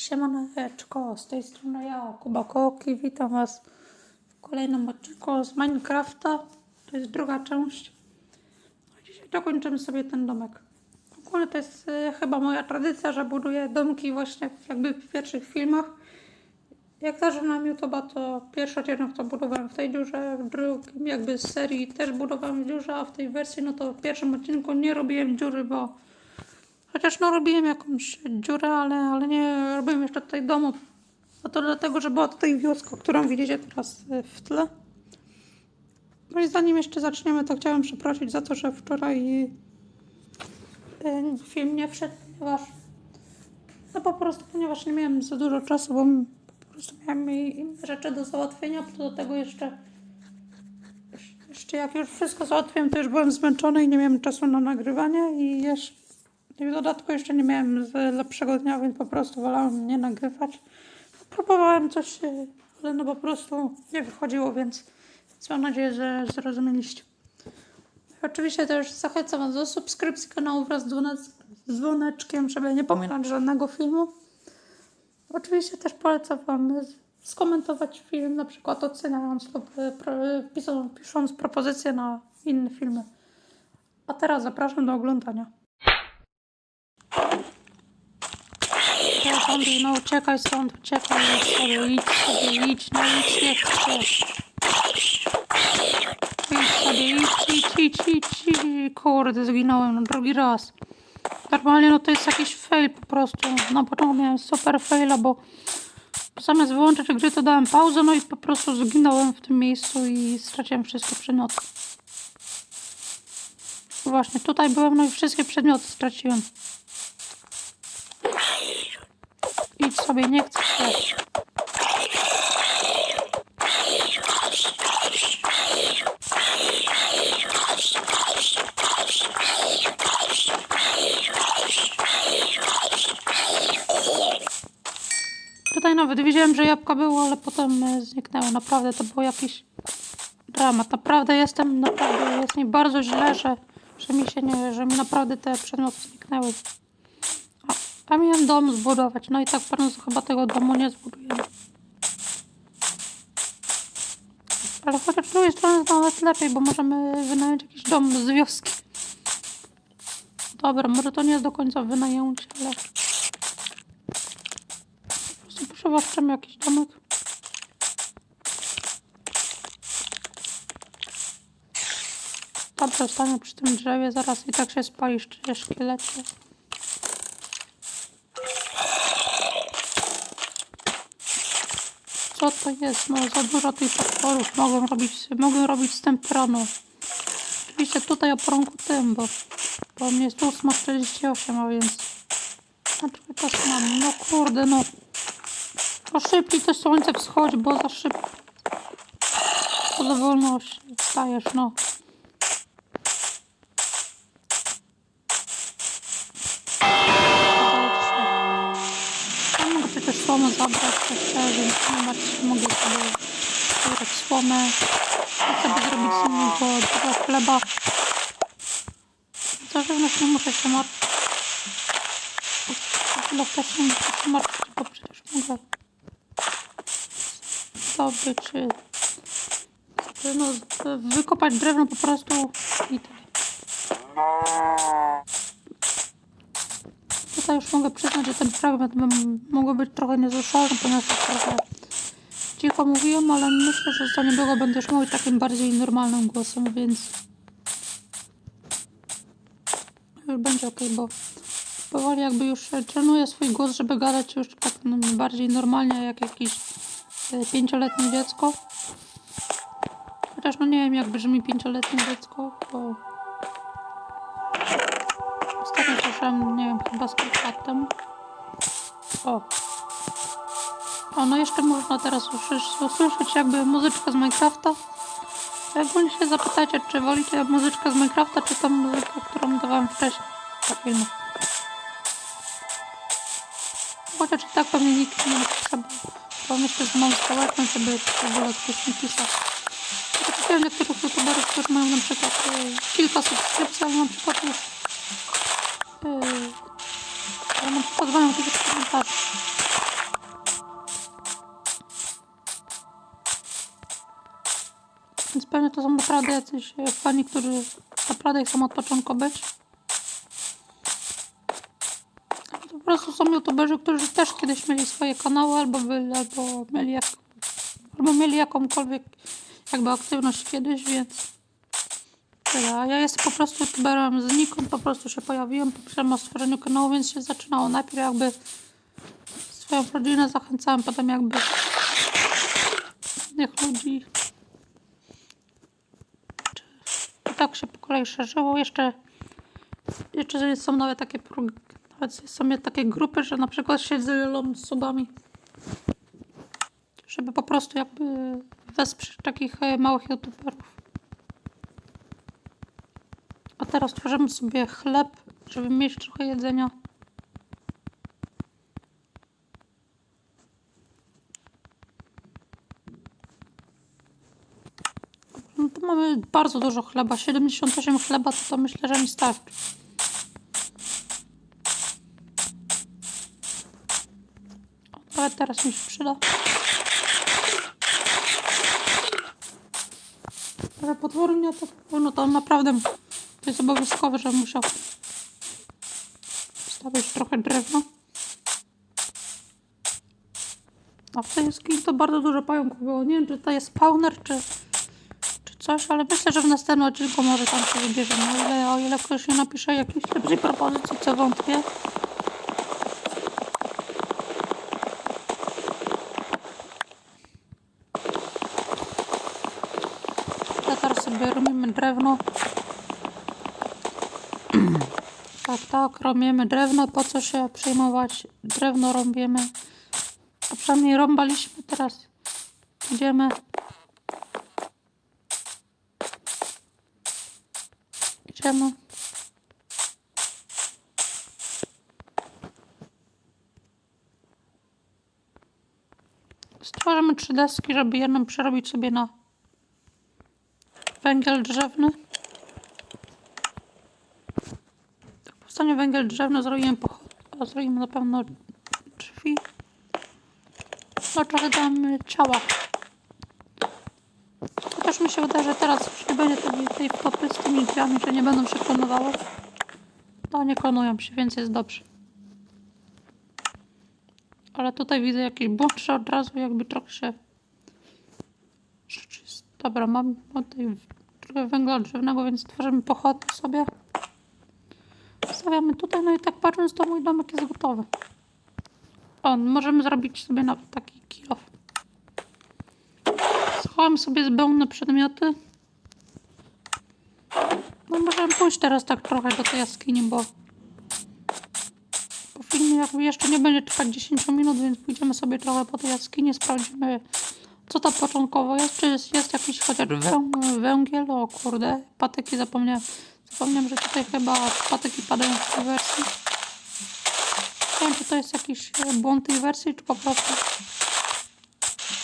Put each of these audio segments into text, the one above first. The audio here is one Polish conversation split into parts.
Siemaneczko, z tej strony ja, Kuba Koki, witam Was w kolejnym odcinku z Minecrafta. To jest druga część. A Dzisiaj dokończymy sobie ten domek. W ogóle to jest e, chyba moja tradycja, że buduję domki właśnie jakby w pierwszych filmach. Jak zaczynam YouTube'a, to pierwszy odcinek to budowałem w tej dziurze, w drugim jakby z serii też budowałem dziurze, a w tej wersji no to w pierwszym odcinku nie robiłem dziury, bo Chociaż no robiłem jakąś dziurę, ale, ale nie robiłem jeszcze tutaj domu. A to dlatego, że była tutaj wioska, którą widzicie teraz e, w tle. No i zanim jeszcze zaczniemy, to chciałem przeprosić za to, że wczoraj e, film nie wszedł, ponieważ no po prostu, ponieważ nie miałem za dużo czasu, bo po prostu miałem inne rzeczy do załatwienia, do tego jeszcze jeszcze jak już wszystko załatwiłem, to już byłem zmęczony i nie miałem czasu na nagrywanie i jeszcze i w dodatku jeszcze nie miałem z lepszego dnia, więc po prostu wolałem nie nagrywać. Próbowałem coś, e, ale no po prostu nie wychodziło, więc, więc mam nadzieję, że zrozumieliście. Oczywiście też zachęcam Was do subskrypcji kanału wraz z dzwonec- z dzwoneczkiem, żeby nie pominąć żadnego filmu. Oczywiście też polecam Wam skomentować film, na przykład oceniając lub e, pisząc, pisząc propozycje na inne filmy. A teraz zapraszam do oglądania. Zombie, no uciekaj stąd, uciekaj sobie, idź sobie, idź, no idź, nie chcę. Idź sobie, idź, idź, idź, idź, idź. Kurde, zginąłem no drugi raz. Normalnie no to jest jakiś fail po prostu. Na początku miałem super faila, bo zamiast wyłączyć gry to dałem pauzę, no i po prostu zginąłem w tym miejscu i straciłem wszystkie przedmioty. Właśnie, tutaj byłem, no i wszystkie przedmioty straciłem. Idź sobie, nie się. Tutaj nawet widziałem, że jabłka było, ale potem e, zniknęło. Naprawdę to był jakiś dramat. Naprawdę jestem, naprawdę jest mi bardzo źle, że, że mi się nie, że mi naprawdę te przedmioty zniknęły. A miałem dom zbudować, no i tak pewno chyba tego domu nie zbudujemy. Ale chociaż z drugiej strony to nawet lepiej, bo możemy wynająć jakiś dom z wioski. Dobra, może to nie jest do końca wynajęcie, ale... Po prostu przywłaszczymy jakiś domek. Dobrze, stanę przy tym drzewie, zaraz i tak się spalisz, czy szkielecie. Co to jest? No za dużo tych potworów. Mogłem robić, mogłem robić z temperano. Oczywiście tutaj o porąku tym, bo, bo mnie jest tu 48, a więc... Znaczy czas mam. No kurde, no. To szybciej to słońce wschodzi, bo za szybko. To za wolno wstajesz, no. Słomę zabrać jeszcze, więc nie martw się, mogę sobie zabrać słomę. I sobie zrobić samego tego chleba. Za żywność nie muszę się martwić. Też nie muszę się martwić, bo przecież mogę zdobyć, czy no, wykopać drewno po prostu i tyle. Tutaj już mogę przyznać, że ten fragment mógł być trochę niezruszalny, ponieważ trochę cicho mówiłem, ale myślę, że za niedługo już mówić takim bardziej normalnym głosem, więc już będzie ok, bo powoli jakby już trenuję swój głos, żeby gadać już tak bardziej normalnie, jak jakieś e, pięcioletnie dziecko. Chociaż no nie wiem, jak brzmi pięcioletnie dziecko, bo Słyszałem, nie wiem, chyba z Karpatem. O. O, no jeszcze można teraz usłyszeć, usłyszeć jakby muzyczkę z Minecrafta. Ogólnie się zapytacie, czy wolicie muzyczkę z Minecrafta, czy tą muzykę, którą dawałem wcześniej do filmu. Chociaż i tak pewnie nikt nie napisze, bo, myślę, że mam społeczność, żeby w ogóle ktoś nie pisał. Trafiłem niektórych youtuberów, którzy mają na przykład y, kilka subskrypcji, ale na przykład już Pozwalam tylko komentarz. Więc pewnie to są naprawdę jacyś e, fani, którzy naprawdę chcą od początku być. To po prostu są youtuberzy, którzy też kiedyś mieli swoje kanały albo byli, albo mieli, jak, albo mieli jakąkolwiek jakby aktywność kiedyś, więc tyle. Ja jestem po prostu youtuberem znikąd, po prostu się pojawiłem, pomyślałem o stworzeniu kanału, więc się zaczynało. Najpierw jakby swoją rodzinę zachęcałem, potem jakby innych ludzi. I tak się po kolei szerzyło. Jeszcze, jeszcze są nawet takie nawet są takie grupy, że na przykład się dzielą osobami. Żeby po prostu jakby wesprzeć takich e, małych youtuberów. A teraz tworzymy sobie chleb, żeby mieć trochę jedzenia. No to mamy bardzo dużo chleba. 78 chleba to, to myślę, że mi starczy. Nawet teraz mi się przyda. Ale potwornie to, no to naprawdę to jest obowiązkowe, że musiał wstawić trochę drewna. A w tej jaskini to bardzo dużo pająków było. Nie wiem, czy to jest spawner, czy, czy coś, ale myślę, że w następnym odcinku może tam się wybierzemy. O ile, o ile ktoś nie napisze jakiejś lepszej propozycji, co wątpię. Teraz sobie robimy drewno. Tak, tak, robimy drewno. Po co się przejmować? Drewno robimy. A przynajmniej rąbaliśmy teraz. Idziemy. Idziemy. Stworzymy trzy deski, żeby jedną przerobić sobie na węgiel drzewny. Powstanie węgiel drzewny, zrobimy, pochod- a zrobimy na pewno drzwi. No trochę damy ciała. Chociaż mi się wydaje, że teraz już nie będzie tej, tej wtopy z tymi drzwiami, że nie będą się klonowały. No nie klonują się, więc jest dobrze. Ale tutaj widzę jakiś że od razu jakby trochę się... Dobra, mam tutaj trochę węgla drzewnego, więc tworzymy pochodnie sobie. Stawiamy tutaj, no i tak patrząc, to mój domek jest gotowy. O, możemy zrobić sobie na taki kilof. Schowam sobie zbędne przedmioty. No możemy pójść teraz tak trochę do tej jaskini, bo po filmie jakby jeszcze nie będzie trwać 10 minut, więc pójdziemy sobie trochę po tej jaskini, sprawdzimy co tam początkowo jest, czy jest, jest jakiś chociaż wę, węgiel, o kurde, patyki zapomniałem. Zapomniałem, że tutaj chyba patyki padają w tej wersji. Nie wiem, czy to jest jakiś e, błąd tej wersji, czy po prostu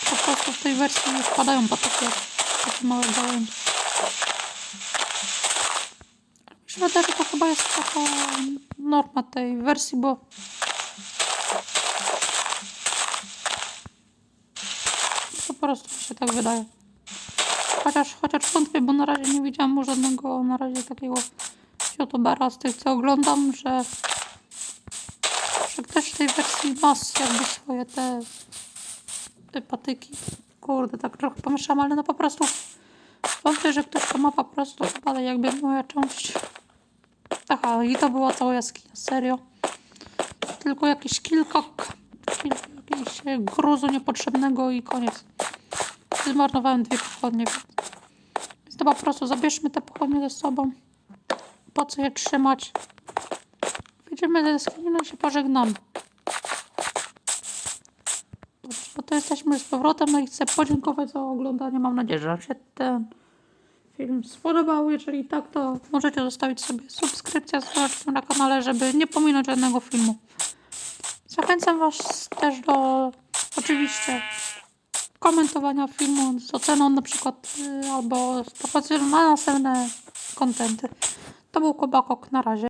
po prostu w tej wersji już padają patyki takie małe gałęzie. Mi się wydaje, że to chyba jest taka norma tej wersji, bo po prostu mi się tak wydaje. Chociaż, chociaż wątpię, bo na razie nie widziałam żadnego na razie takiego youtubera z tych, co oglądam, że że ktoś w tej wersji ma jakby swoje te, te patyki. Kurde, tak trochę pomieszam, ale no po prostu wątpię, że ktoś to ma po prostu, ale jakby moja część. Aha, i to była cała jaskinia, serio. Tylko jakieś kilka, kilka jakiegoś gruzu niepotrzebnego i koniec. Zmarnowałem dwie pochodnie, więc to po prostu zabierzmy te pochodnie ze sobą. Po co je trzymać? Wyjdziemy ze no i się pożegnamy. Dobrze, no to jesteśmy z powrotem, no i chcę podziękować za oglądanie. Mam nadzieję, że się ten film spodobał. Jeżeli tak, to możecie zostawić sobie subskrypcję z na kanale, żeby nie pominąć żadnego filmu. Zachęcam Was też do oczywiście komentowania filmu z oceną na przykład y, albo z propozycją na następne kontenty. To był Kobakok, na razie.